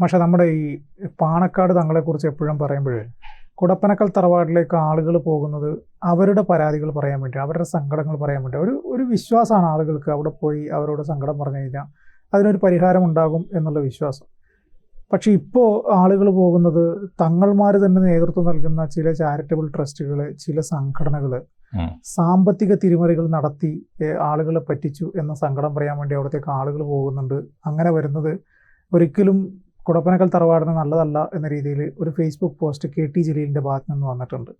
പക്ഷെ നമ്മുടെ ഈ പാണക്കാട് തങ്ങളെക്കുറിച്ച് എപ്പോഴും പറയുമ്പോൾ കുടപ്പനക്കൽ തറവാട്ടിലേക്ക് ആളുകൾ പോകുന്നത് അവരുടെ പരാതികൾ പറയാൻ വേണ്ടി അവരുടെ സങ്കടങ്ങൾ പറയാൻ വേണ്ടി. ഒരു ഒരു വിശ്വാസമാണ് ആളുകൾക്ക് അവിടെ പോയി അവരോട് സങ്കടം പറഞ്ഞു കഴിഞ്ഞാൽ അതിനൊരു പരിഹാരം ഉണ്ടാകും എന്നുള്ള വിശ്വാസം. പക്ഷേ ഇപ്പോൾ ആളുകൾ പോകുന്നത് തങ്ങൾമാർ തന്നെ നേതൃത്വം നൽകുന്ന ചില ചാരിറ്റബിൾ ട്രസ്റ്റുകൾ ചില സംഘടനകൾ സാമ്പത്തിക തിരിമറികൾ നടത്തി ആളുകളെ പറ്റിച്ചു എന്ന സങ്കടം പറയാൻ വേണ്ടി അവിടത്തേക്ക് ആളുകൾ പോകുന്നുണ്ട്. അങ്ങനെ വരുന്നത് ഒരിക്കലും കുടപ്പനക്കൽ തറവാടിന് നല്ലതല്ല എന്ന രീതിയിൽ ഒരു ഫേസ്ബുക്ക് പോസ്റ്റ് കെ ടി ജലീലിന്റെ ഭാഗത്ത് നിന്ന് വന്നിട്ടുണ്ട്.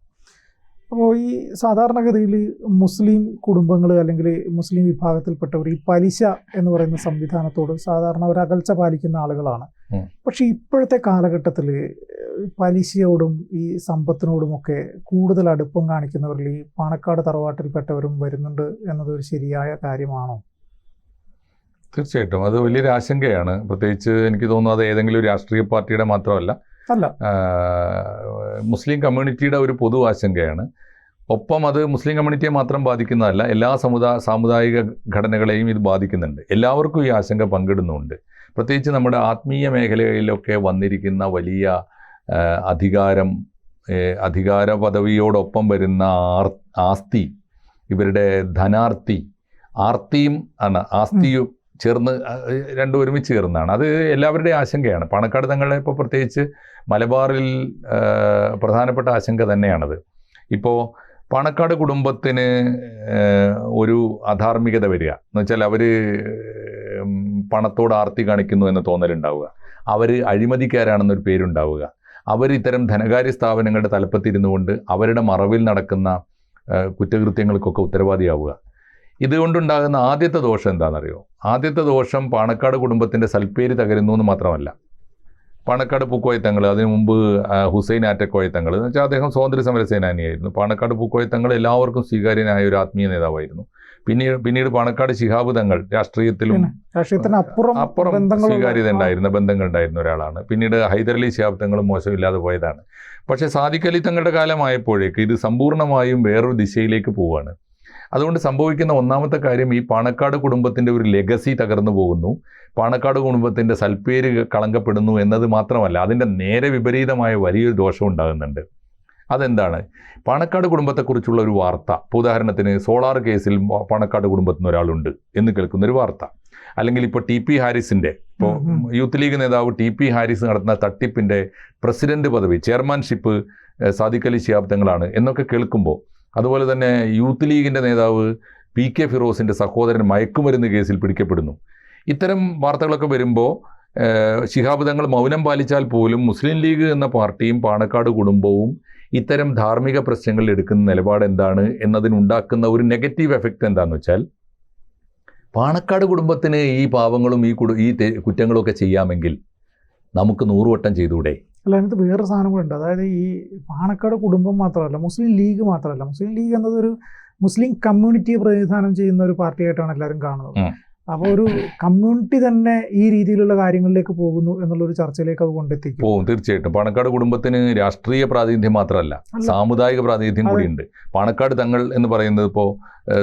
അപ്പോൾ ഈ സാധാരണഗതിയിൽ മുസ്ലിം കുടുംബങ്ങൾ അല്ലെങ്കിൽ മുസ്ലിം വിഭാഗത്തിൽപ്പെട്ടവർ ഈ പലിശ എന്ന് പറയുന്ന സംവിധാനത്തോട് സാധാരണ ഒരു അകൽച്ച പാലിക്കുന്ന ആളുകളാണ്. പക്ഷെ ഇപ്പോഴത്തെ കാലഘട്ടത്തിൽ പലിശയോടും ഈ സമ്പത്തിനോടുമൊക്കെ കൂടുതൽ അടുപ്പം കാണിക്കുന്നവരിൽ ഈ പാണക്കാട് തറവാട്ടിൽപ്പെട്ടവരും വരുന്നുണ്ട് എന്നത് ഒരു ശരിയായ കാര്യമാണോ? തീർച്ചയായിട്ടും. അത് വലിയൊരു ആശങ്കയാണ്. പ്രത്യേകിച്ച് എനിക്ക് തോന്നുന്നു അത് ഏതെങ്കിലും ഒരു രാഷ്ട്രീയ പാർട്ടിയുടെ മാത്രമല്ല. അല്ല. മുസ്ലിം കമ്മ്യൂണിറ്റിയുടെ ഒരു പൊതു ആശങ്കയാണ്. ഒപ്പം അത് മുസ്ലിം കമ്മ്യൂണിറ്റിയെ മാത്രം ബാധിക്കുന്നതല്ല എല്ലാ സമുദായ സാമുദായിക ഘടനകളെയും ഇത് ബാധിക്കുന്നുണ്ട്. എല്ലാവർക്കും ഈ ആശങ്ക പങ്കിടുന്നുണ്ട്. പ്രത്യേകിച്ച് നമ്മുടെ ആത്മീയ മേഖലകളിലൊക്കെ വന്നിരിക്കുന്ന വലിയ അധികാരം അധികാര പദവിയോടൊപ്പം വരുന്ന ആർ ആസ്തി ഇവരുടെ ധനാർത്തി ആർത്തിയും ആണ് ആസ്തിയും ചേർന്ന് രണ്ടും ഒരുമിച്ച് ചേർന്നാണ് അത് എല്ലാവരുടെയും ആശങ്കയാണ്. പാണക്കാട് തങ്ങളെ ഇപ്പോൾ പ്രത്യേകിച്ച് മലബാറിൽ പ്രധാനപ്പെട്ട ആശങ്ക തന്നെയാണത്. ഇപ്പോൾ പാണക്കാട് കുടുംബത്തിന് ഒരു അധാർമികത വരിക. എന്ന് വെച്ചാൽ അവർ പണത്തോട് ആർത്തി കാണിക്കുന്നു എന്ന് തോന്നലുണ്ടാവുക. അവർ അഴിമതിക്കാരാണെന്നൊരു പേരുണ്ടാവുക. അവർ ഇത്തരം ധനകാര്യ സ്ഥാപനങ്ങളുടെ തലപ്പത്തിരുന്നു കൊണ്ട് അവരുടെ മറവിൽ നടക്കുന്ന കുറ്റകൃത്യങ്ങൾക്കൊക്കെ ഉത്തരവാദിയാവുക. ഇതുകൊണ്ടുണ്ടാകുന്ന ആദ്യത്തെ ദോഷം എന്താണെന്നറിയോ? ആദ്യത്തെ ദോഷം പാണക്കാട് കുടുംബത്തിന്റെ സൽപ്പേര് തകരുന്നു എന്ന് മാത്രമല്ല. പാണക്കാട് പൂക്കോയത്തങ്ങൾ അതിനു മുമ്പ് ഹുസൈൻ ആറ്റക്കോയത്തങ്ങൾ എന്ന് വെച്ചാൽ അദ്ദേഹം സ്വാതന്ത്ര്യ സമര സേനാനിയായിരുന്നു. പാണക്കാട് പൂക്കോയത്തങ്ങൾ എല്ലാവർക്കും സ്വീകാര്യനായ ഒരു ആത്മീയ നേതാവായിരുന്നു. പിന്നീട് പിന്നീട് പാണക്കാട് ശിഹാബ് തങ്ങൾ രാഷ്ട്രീയത്തിലും അപ്പുറം അപ്പുറം സ്വീകാര്യത ഉണ്ടായിരുന്ന ബന്ധങ്ങൾ ഉണ്ടായിരുന്ന ഒരാളാണ്. പിന്നീട് ഹൈദരലി ശിഹാബ് തങ്ങൾ മോശമില്ലാതെ പോയതാണ്. പക്ഷേ സാദിഖ് അലി തങ്ങളുടെ കാലമായപ്പോഴേക്ക് ഇത് സമ്പൂർണമായും വേറൊരു ദിശയിലേക്ക് പോവുകയാണ്. അതുകൊണ്ട് സംഭവിക്കുന്ന ഒന്നാമത്തെ കാര്യം ഈ പാണക്കാട് കുടുംബത്തിന്റെ ഒരു ലെഗസി തകർന്നു പോകുന്നു. പാണക്കാട് കുടുംബത്തിന്റെ സൽപ്പേര് കളങ്കപ്പെടുന്നു എന്നത് മാത്രമല്ല അതിന്റെ നേരെ വിപരീതമായ വലിയൊരു ദോഷം ഉണ്ടാകുന്നുണ്ട്. അതെന്താണ്? പാണക്കാട് കുടുംബത്തെക്കുറിച്ചുള്ള ഒരു വാർത്ത. ഇപ്പോൾ ഉദാഹരണത്തിന് സോളാർ കേസിൽ പാണക്കാട് കുടുംബത്തിൽ നിന്ന് ഒരാളുണ്ട് എന്ന് കേൾക്കുന്ന ഒരു വാർത്ത. അല്ലെങ്കിൽ ഇപ്പോൾ ടി പി ഹാരിസിന്റെ ഇപ്പോൾ. യൂത്ത് ലീഗ് നേതാവ് ടി പി ഹാരിസ് നടത്തുന്ന തട്ടിപ്പിന്റെ പ്രസിഡന്റ് പദവി ചെയർമാൻഷിപ്പ് സാധിക്കലി സാദിഖ് അലി ശിഹാബ് തങ്ങളാണ് എന്നൊക്കെ കേൾക്കുമ്പോൾ അതുപോലെ തന്നെ യൂത്ത് ലീഗിന്റെ നേതാവ് പി കെ ഫിറോസിന്റെ സഹോദരൻ മയക്കുമരുന്ന് കേസിൽ പിടിക്കപ്പെടുന്നു. ഇത്തരം വാർത്തകളൊക്കെ വരുമ്പോൾ ശിഹാബ് തങ്ങൾ മൗനം പാലിച്ചാൽ പോലും മുസ്ലിം ലീഗ് എന്ന പാർട്ടിയും പാണക്കാട് കുടുംബവും ഇത്തരം ധാർമ്മിക പ്രശ്നങ്ങളിൽ എടുക്കുന്ന നിലപാട് എന്താണ് എന്നതിനുണ്ടാക്കുന്ന ഒരു നെഗറ്റീവ് എഫക്റ്റ് എന്താണെന്ന് വെച്ചാൽ പാണക്കാട് കുടുംബത്തിന് ഈ പാവങ്ങളും ഈ കുടു ഈ കുറ്റങ്ങളും ഒക്കെ ചെയ്യാമെങ്കിൽ നമുക്ക് നൂറുവട്ടം ചെയ്തുകൂടെ? അല്ല അതിനകത്ത് വേറെ സാധനം കൂടെ ഉണ്ട്. അതായത് ഈ പാണക്കാട് കുടുംബം മാത്രമല്ല മുസ്ലിം ലീഗ് മാത്രമല്ല. മുസ്ലിം ലീഗ് എന്നതൊരു ഒരു മുസ്ലിം കമ്മ്യൂണിറ്റിയെ പ്രതിനിധാനം ചെയ്യുന്ന ഒരു പാർട്ടിയായിട്ടാണ് എല്ലാവരും കാണുന്നത്. അപ്പോൾ ഒരു കമ്മ്യൂണിറ്റി തന്നെ ഈ രീതിയിലുള്ള കാര്യങ്ങളിലേക്ക് പോകുന്നു എന്നുള്ളൊരു ചർച്ചയിലേക്ക് അത് കൊണ്ടെത്തിക്കും. തീർച്ചയായിട്ടും. പാണക്കാട് കുടുംബത്തിന് രാഷ്ട്രീയ പ്രാതിനിധ്യം മാത്രമല്ല. സാമുദായിക പ്രാതിനിധ്യം. കൂടിയുണ്ട്. പാണക്കാട് തങ്ങൾ എന്ന് പറയുന്നത് ഇപ്പോൾ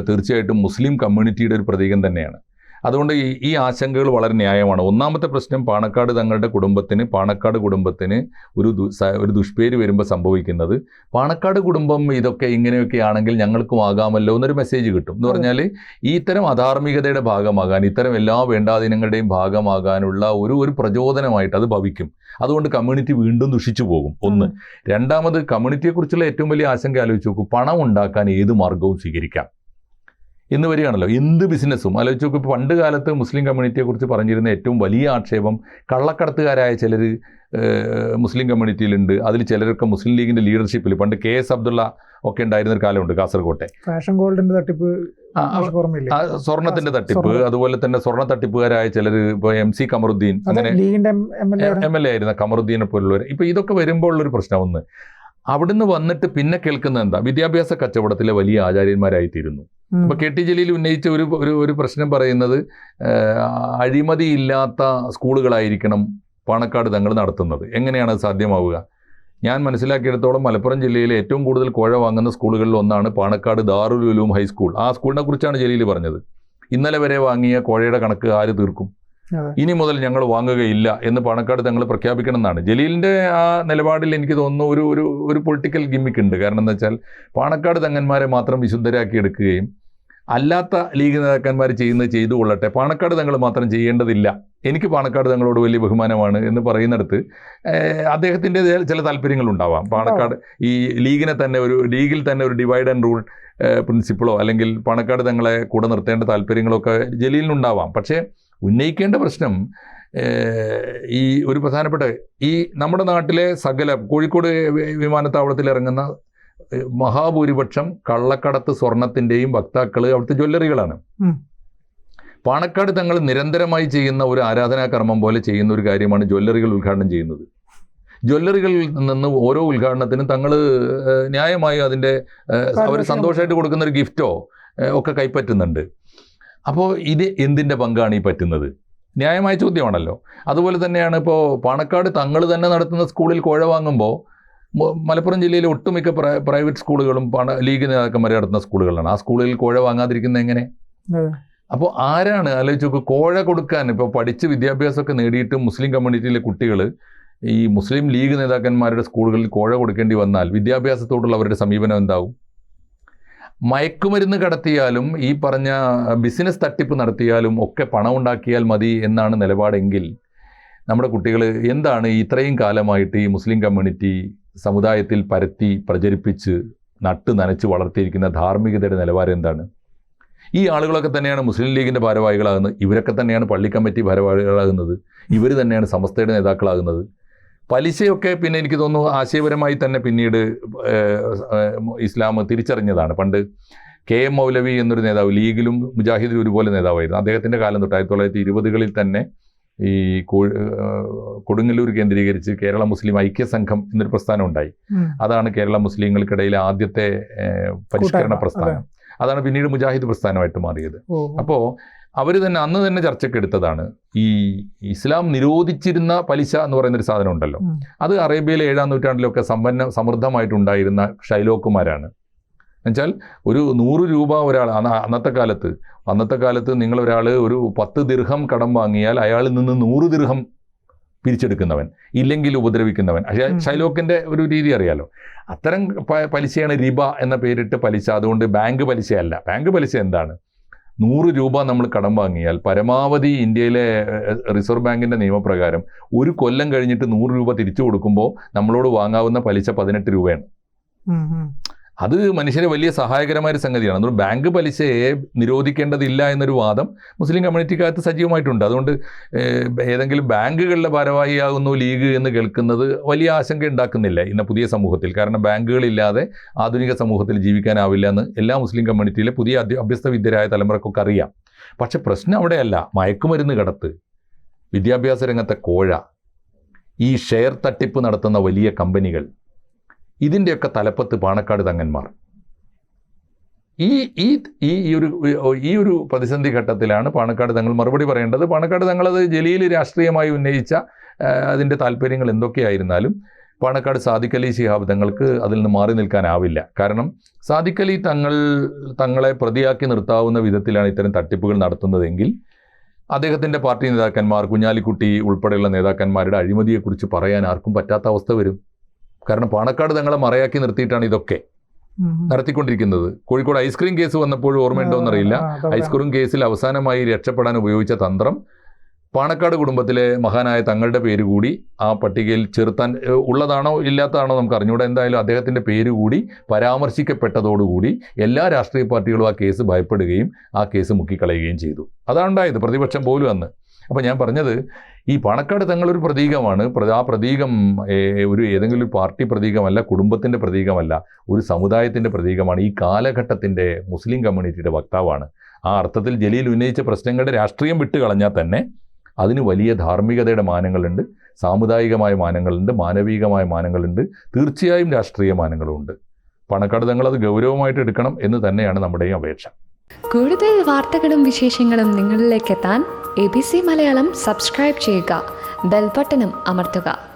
തീർച്ചയായിട്ടും മുസ്ലിം കമ്മ്യൂണിറ്റിയുടെ ഒരു പ്രതീകം തന്നെയാണ്. അതുകൊണ്ട് ഈ ഈ ആശങ്കകൾ വളരെ ന്യായമാണ്. ഒന്നാമത്തെ പ്രശ്നം പാണക്കാട് തങ്ങളുടെ കുടുംബത്തിന് പാണക്കാട് കുടുംബത്തിന് ഒരു ഒരു ദുഷ്പേര് വരുമ്പോൾ സംഭവിക്കുന്നത്. പാണക്കാട് കുടുംബം ഇതൊക്കെ ഇങ്ങനെയൊക്കെ ആണെങ്കിൽ ഞങ്ങൾക്കും ആകാമല്ലോ എന്നൊരു മെസ്സേജ് കിട്ടും. എന്ന് പറഞ്ഞാൽ ഈ ഇത്തരം അധാർമികതയുടെ ഭാഗമാകാൻ ഇത്തരം എല്ലാ വേണ്ടാദിനങ്ങളുടെയും ഭാഗമാകാനുള്ള ഒരു ഒരു പ്രചോദനമായിട്ട് അത് ഭവിക്കും. അതുകൊണ്ട് കമ്മ്യൂണിറ്റി വീണ്ടും ദുഷിച്ചു പോകും. ഒന്ന്. രണ്ടാമത് കമ്മ്യൂണിറ്റിയെക്കുറിച്ചുള്ള ഏറ്റവും വലിയ ആശങ്ക ആലോചിച്ച് നോക്കൂ. പണം ഉണ്ടാക്കാൻ ഏത് മാർഗവും സ്വീകരിക്കാം. ഇന്ന് വരികയാണല്ലോ. എന്ത് ബിസിനസ്സും ആലോചിച്ച് നോക്കും ഇപ്പോൾ പണ്ട് കാലത്ത് മുസ്ലിം കമ്മ്യൂണിറ്റിയെക്കുറിച്ച് പറഞ്ഞിരുന്ന ഏറ്റവും വലിയ ആക്ഷേപം കള്ളക്കടത്തുകാരായ ചിലർ മുസ്ലിം കമ്മ്യൂണിറ്റിയിലുണ്ട് അതിൽ ചിലരൊക്കെ മുസ്ലിം ലീഗിന്റെ ലീഡർഷിപ്പിൽ പണ്ട് കെ എസ് അബ്ദുള്ള ഒക്കെ ഉണ്ടായിരുന്ന ഒരു കാലമുണ്ട് കാസർകോട്ടെ. ഫാഷൻ ഗോൾഡിന്റെ തട്ടിപ്പ് സ്വർണത്തിന്റെ തട്ടിപ്പ്. അതുപോലെ തന്നെ സ്വർണ തട്ടിപ്പുകാരായ ചിലർ ഇപ്പോൾ എം സി കമറുദ്ദീൻ അങ്ങനെ എം എൽ എ ആയിരുന്ന കമറുദ്ദീനെ പോലുള്ളവർ ഇപ്പൊ ഇതൊക്കെ വരുമ്പോൾ ഉള്ളൊരു പ്രശ്നം ഒന്ന്. അവിടുന്ന് വന്നിട്ട് പിന്നെ കേൾക്കുന്ന എന്താ? വിദ്യാഭ്യാസ കച്ചവടത്തിലെ വലിയ ആചാര്യന്മാരായി ഇപ്പൊ കെ ടി ജലീൽ ഉന്നയിച്ച ഒരു ഒരു ഒരു പ്രശ്നം പറയുന്നത് അഴിമതിയില്ലാത്ത സ്കൂളുകളായിരിക്കണം പാണക്കാട് തങ്ങൾ നടത്തുന്നത്. എങ്ങനെയാണ് സാധ്യമാവുക? ഞാൻ മനസ്സിലാക്കിയിടത്തോളം മലപ്പുറം ജില്ലയിലെ ഏറ്റവും കൂടുതൽ കോഴ വാങ്ങുന്ന സ്കൂളുകളിൽ ഒന്നാണ് പാണക്കാട് ദാറുൽ ഉലൂം ഹൈസ്കൂൾ. ആ സ്കൂളിനെ കുറിച്ചാണ് ജലീൽ പറഞ്ഞത്. ഇന്നലെ വരെ വാങ്ങിയ കോഴയുടെ കണക്ക് ആര് തീർക്കും. ഇനി മുതൽ ഞങ്ങൾ വാങ്ങുകയില്ല എന്ന് പാണക്കാട് തങ്ങൾ പ്രഖ്യാപിക്കണം എന്നാണ് ജലീലിന്റെ ആ നിലപാടിൽ എനിക്ക് തോന്നുന്നു ഒരു ഒരു ഒരു പൊളിറ്റിക്കൽ ഗിമ്മിക്ക് ഉണ്ട്. കാരണം എന്താ വെച്ചാൽ പാണക്കാട് തങ്ങന്മാരെ മാത്രം വിശുദ്ധരാക്കി എടുക്കുകയും അല്ലാത്ത ലീഗ് നേതാക്കന്മാർ ചെയ്യുന്നത് ചെയ്തു കൊള്ളട്ടെ. പാണക്കാട് തങ്ങൾ മാത്രം ചെയ്യേണ്ടതില്ല. എനിക്ക് പാണക്കാട് തങ്ങളോട് വലിയ ബഹുമാനമാണ് എന്ന് പറയുന്നിടത്ത് അദ്ദേഹത്തിന്റെ ചില താല്പര്യങ്ങളുണ്ടാവാം പാണക്കാട് ഈ ലീഗിനെ തന്നെ ഒരു ലീഗിൽ തന്നെ ഒരു ഡിവൈഡ് ആൻഡ് റൂൾ പ്രിൻസിപ്പിളോ അല്ലെങ്കിൽ പാണക്കാട് തങ്ങളെ കൂടെ നിർത്തേണ്ട താല്പര്യങ്ങളൊക്കെ ജലീലിനുണ്ടാവാം. പക്ഷേ ഉന്നയിക്കേണ്ട പ്രശ്നം ഈ ഒരു പ്രധാനപ്പെട്ട ഈ നമ്മുടെ നാട്ടിലെ സകല കോഴിക്കോട് വിമാനത്താവളത്തിൽ ഇറങ്ങുന്ന മഹാഭൂരിപക്ഷം കള്ളക്കടത്ത് സ്വർണത്തിന്റെയും വക്താക്കൾ അവിടുത്തെ ജ്വല്ലറികളാണ്. പാണക്കാട് തങ്ങൾ നിരന്തരമായി ചെയ്യുന്ന ഒരു ആരാധനാകർമ്മം പോലെ ചെയ്യുന്ന ഒരു കാര്യമാണ് ജ്വല്ലറികൾ ഉദ്ഘാടനം ചെയ്യുന്നത്. ജ്വല്ലറികളിൽ നിന്ന് ഓരോ ഉദ്ഘാടനത്തിനും തങ്ങൾ ന്യായമായി അതിന്റെ അവർ സന്തോഷമായിട്ട് കൊടുക്കുന്ന ഒരു ഗിഫ്റ്റോ ഒക്കെ കൈപ്പറ്റുന്നുണ്ട്. അപ്പോൾ ഇത് എന്തിന്റെ പങ്കാണ് ഈ പറ്റുന്നത്? ന്യായമായ ചോദ്യമാണല്ലോ. അതുപോലെ തന്നെയാണ് ഇപ്പോൾ പാണക്കാട് തങ്ങൾ തന്നെ നടത്തുന്ന സ്കൂളിൽ കോഴ വാങ്ങുമ്പോൾ മലപ്പുറം ജില്ലയിലെ ഒട്ടുമിക്ക പ്രൈവറ്റ് സ്കൂളുകളും പണ ലീഗ് നേതാക്കന്മാർ നടത്തുന്ന സ്കൂളുകളാണ്. ആ സ്കൂളിൽ കോഴ വാങ്ങാതിരിക്കുന്നത് എങ്ങനെ? അപ്പോൾ ആരാണ് ആലോചിച്ച് നോക്ക് കോഴ കൊടുക്കാൻ ഇപ്പോൾ പഠിച്ച് വിദ്യാഭ്യാസമൊക്കെ നേടിയിട്ട് മുസ്ലിം കമ്മ്യൂണിറ്റിയിലെ കുട്ടികൾ ഈ മുസ്ലിം ലീഗ് നേതാക്കന്മാരുടെ സ്കൂളുകളിൽ കോഴ കൊടുക്കേണ്ടി വന്നാൽ വിദ്യാഭ്യാസത്തോടുള്ള അവരുടെ സമീപനം എന്താവും? മയക്കുമരുന്ന് കടത്തിയാലും ഈ പറഞ്ഞ ബിസിനസ് തട്ടിപ്പ് നടത്തിയാലും ഒക്കെ പണം ഉണ്ടാക്കിയാൽ മതി എന്നാണ് നിലപാടെങ്കിൽ നമ്മുടെ കുട്ടികൾ എന്താണ് ഇത്രയും കാലമായിട്ട് ഈ മുസ്ലിം കമ്മ്യൂണിറ്റി സമുദായത്തിൽ പരത്തി പ്രചരിപ്പിച്ച് നട്ട് നനച്ച് വളർത്തിയിരിക്കുന്ന ധാർമ്മികതയുടെ നിലവാരം എന്താണ്? ഈ ആളുകളൊക്കെ തന്നെയാണ് മുസ്ലിം ലീഗിന്റെ ഭാരവാഹികളാകുന്നത് ഇവരൊക്കെ തന്നെയാണ് പള്ളി കമ്മിറ്റി ഭാരവാഹികളാകുന്നത് ഇവർ തന്നെയാണ് സമസ്തയുടെ നേതാക്കളാകുന്നത്. പലിശയൊക്കെ പിന്നെ എനിക്ക് തോന്നുന്നു ആശയപരമായി തന്നെ പിന്നീട് ഇസ്ലാം തിരിച്ചറിഞ്ഞതാണ്. പണ്ട് കെ എം മൗലവി എന്നൊരു നേതാവ് ലീഗിലും മുജാഹിദിലും ഒരുപോലെ നേതാവായിരുന്നു. അദ്ദേഹത്തിന്റെ കാലം തൊട്ട് ആയിരത്തി തൊള്ളായിരത്തി ഇരുപതുകളിൽ തന്നെ ഈ കൊടുങ്ങല്ലൂർ കേന്ദ്രീകരിച്ച് കേരള മുസ്ലിം ഐക്യ സംഘം എന്നൊരു പ്രസ്ഥാനം ഉണ്ടായി. അതാണ് കേരള മുസ്ലിങ്ങൾക്കിടയിലെ ആദ്യത്തെ പരിഷ്കരണ പ്രസ്ഥാനം. അതാണ് പിന്നീട് മുജാഹിദ് പ്രസ്ഥാനമായിട്ട് മാറിയത്. അപ്പോൾ അവർ തന്നെ അന്ന് തന്നെ ചർച്ചയ്ക്ക് എടുത്തതാണ് ഈ ഇസ്ലാം നിരോധിച്ചിരുന്ന പലിശ എന്ന് പറയുന്ന ഒരു സാധനം ഉണ്ടല്ലോ. അത് അറേബ്യയിലെ ഏഴാം നൂറ്റാണ്ടിലൊക്കെ സമ്പന്ന സമൃദ്ധമായിട്ടുണ്ടായിരുന്ന ഷൈലോക്കുമാരാണ് എന്നുവെച്ചാൽ ഒരു നൂറ് രൂപ ഒരാൾ അന്നത്തെ കാലത്ത് അന്നത്തെ കാലത്ത് നിങ്ങൾ ഒരാൾ ഒരു പത്ത് ദീർഘം കടം വാങ്ങിയാൽ അയാളിൽ നിന്ന് നൂറ് ദീർഘം പിരിച്ചെടുക്കുന്നവൻ ഇല്ലെങ്കിൽ ഉപദ്രവിക്കുന്നവൻ. പക്ഷേ. ഷൈലോക്കിന്റെ ഒരു രീതി അറിയാലോ. അത്തരം പലിശയാണ് റിബ എന്ന പേരിട്ട് പലിശ. അതുകൊണ്ട് ബാങ്ക് പലിശയല്ല. ബാങ്ക് പലിശ എന്താണ്? നൂറ് രൂപ നമ്മൾ കടം വാങ്ങിയാൽ പരമാവധി ഇന്ത്യയിലെ റിസർവ് ബാങ്കിന്റെ നിയമപ്രകാരം ഒരു കൊല്ലം കഴിഞ്ഞിട്ട് നൂറ് രൂപ തിരിച്ചു കൊടുക്കുമ്പോൾ നമ്മളോട് വാങ്ങാവുന്ന പലിശ പതിനെട്ട് രൂപയാണ്. അത് മനുഷ്യരെ വലിയ സഹായകരമായ ഒരു സംഗതിയാണ്. അതുകൊണ്ട് ബാങ്ക് പലിശയെ നിരോധിക്കേണ്ടതില്ല എന്നൊരു വാദം മുസ്ലിം കമ്മ്യൂണിറ്റിക്കകത്ത് സജീവമായിട്ടുണ്ട്. അതുകൊണ്ട് ഏതെങ്കിലും ബാങ്കുകളിലെ ഭാരവാഹിയാകുന്നു ലീഗ് എന്ന് കേൾക്കുന്നത് വലിയ ആശങ്ക ഉണ്ടാക്കുന്നില്ല ഇന്ന പുതിയ സമൂഹത്തിൽ. കാരണം ബാങ്കുകളില്ലാതെ ആധുനിക സമൂഹത്തിൽ ജീവിക്കാനാവില്ല എന്ന് എല്ലാ മുസ്ലിം കമ്മ്യൂണിറ്റിയിലെ പുതിയ അഭ്യസ്ത വിദ്യരായ തലമുറക്കൊക്കെ അറിയാം. പക്ഷേ പ്രശ്നം അവിടെയല്ല. മയക്കുമരുന്ന് കടത്ത് വിദ്യാഭ്യാസ രംഗത്തെ കോഴ ഈ ഷെയർ തട്ടിപ്പ് നടത്തുന്ന വലിയ കമ്പനികൾ ഇതിന്റെയൊക്കെ തലപ്പത്ത് പാണക്കാട് തങ്ങന്മാർ. ഈ ഈ ഈ ഒരു ഈ ഒരു പ്രതിസന്ധി ഘട്ടത്തിലാണ് പാണക്കാട് തങ്ങൾ മറുപടി പറയേണ്ടത്. പാണക്കാട് തങ്ങളത് ജലീൽ രാഷ്ട്രീയമായി ഉന്നയിച്ച അതിന്റെ താല്പര്യങ്ങൾ എന്തൊക്കെയായിരുന്നാലും പാണക്കാട് സാദിഖ് അലി ശിഹാബ് തങ്ങൾക്ക് അതിൽ നിന്ന് മാറി നിൽക്കാനാവില്ല. കാരണം സാദിഖ് അലി തങ്ങൾ തങ്ങളെ പ്രതിയാക്കി നിർത്താവുന്ന വിധത്തിലാണ് ഇത്തരം തട്ടിപ്പുകൾ നടത്തുന്നതെങ്കിൽ അദ്ദേഹത്തിന്റെ പാർട്ടി നേതാക്കന്മാർ കുഞ്ഞാലിക്കുട്ടി ഉൾപ്പെടെയുള്ള നേതാക്കന്മാരുടെ അഴിമതിയെക്കുറിച്ച് പറയാൻ ആർക്കും പറ്റാത്ത അവസ്ഥ വരും. കാരണം പാണക്കാട് തങ്ങളെ മറയാക്കി നിർത്തിയിട്ടാണ് ഇതൊക്കെ. നടത്തിക്കൊണ്ടിരിക്കുന്നത്. കോഴിക്കോട് ഐസ്ക്രീം കേസ് വന്നപ്പോഴും ഓർമ്മയുണ്ടോ എന്നറിയില്ല ആ, ഐസ്ക്രീം കേസിൽ അവസാനമായി രക്ഷപ്പെടാൻ ഉപയോഗിച്ച തന്ത്രം പാണക്കാട് കുടുംബത്തിലെ മഹാനായ തങ്ങളുടെ പേര് കൂടി ആ പട്ടികയിൽ ചേർത്താൻ ഏഹ്, ഉള്ളതാണോ ഇല്ലാത്തതാണോ നമുക്ക് അറിഞ്ഞുകൂടെ. എന്തായാലും അദ്ദേഹത്തിന്റെ പേര് കൂടി പരാമർശിക്കപ്പെട്ടതോടുകൂടി എല്ലാ രാഷ്ട്രീയ പാർട്ടികളും ആ കേസ് ഭയപ്പെടുകയും ആ കേസ് മുക്കിക്കളയുകയും ചെയ്തു. അതാണ് ഉണ്ടായത്. പ്രതിപക്ഷം പോലും അന്ന്. അപ്പോൾ ഞാൻ പറഞ്ഞത് ഈ പാണക്കാട് തങ്ങളൊരു പ്രതീകമാണ്. പ്ര- ആ പ്രതീകം ഒരു ഏതെങ്കിലും ഒരു പാർട്ടി പ്രതീകമല്ല കുടുംബത്തിന്റെ പ്രതീകമല്ല ഒരു സമുദായത്തിന്റെ പ്രതീകമാണ്. ഈ കാലഘട്ടത്തിന്റെ മുസ്ലിം കമ്മ്യൂണിറ്റിയുടെ വക്താവാണ്. ആ അർത്ഥത്തിൽ ജലീൽ ഉന്നയിച്ച പ്രശ്നങ്ങളുടെ രാഷ്ട്രീയം വിട്ട് കളഞ്ഞാൽ തന്നെ അതിന് വലിയ ധാർമ്മികതയുടെ മാനങ്ങളുണ്ട് സാമുദായികമായ മാനങ്ങളുണ്ട് മാനവികമായ മാനങ്ങളുണ്ട് തീർച്ചയായും രാഷ്ട്രീയ മാനങ്ങളുമുണ്ട്. പണക്കടതങ്ങൾ അത് ഗൗരവമായിട്ട് എടുക്കണം എന്ന് തന്നെയാണ് നമ്മുടെയും അപേക്ഷ. കൂടുതൽ വാർത്തകളും വിശേഷങ്ങളും നിങ്ങളിലേക്ക് എത്താൻ A B C Malayalam subscribe ചെയ്യുക ബെൽബട്ടനും അമർത്തുക.